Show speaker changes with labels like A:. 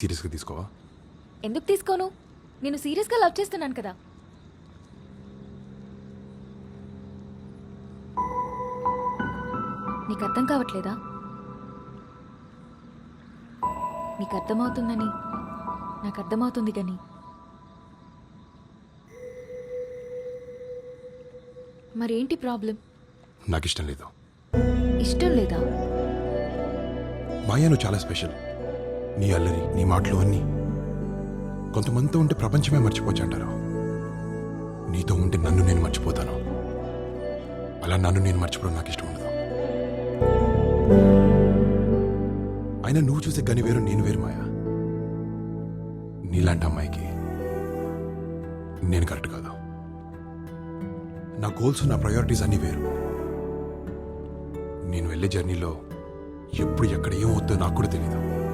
A: సీరియస్గా తీసుకోవా?
B: ఎందుకు తీసుకోను? నేను సీరియస్గా లవ్ చేస్తున్నాను కదా. నీకు అర్థం కావట్లేదా? నీకు అర్థమవుతుందని నాకు అర్థమవుతుంది కానీ మరేంటి ప్రాబ్లం?
A: నాకు ఇష్టం లేదు.
B: ఇష్టం లేదా?
A: మాయా నువ్వు చాలా స్పెషల్. నీ అల్లరి నీ మాటలు అన్నీ. కొంతమందితో ఉంటే ప్రపంచమే మర్చిపోవచ్చు అంటారు నీతో ఉంటే నన్ను నేను మర్చిపోతాను. అలా నన్ను నేను మర్చిపోవడం నాకు ఇష్టం ఉండదు. అయినా నువ్వు చూసే గని వేరు నేను వేరు మాయా? నీలాంటి అమ్మాయికి నేను కరెక్ట్ కాదు. నా గోల్స్ నా ప్రయారిటీస్ అన్నీ వేరు. నేను వెళ్ళే జర్నీలో ఎప్పుడు ఎక్కడ ఏమవుద్దో నాకు కూడా తెలియదు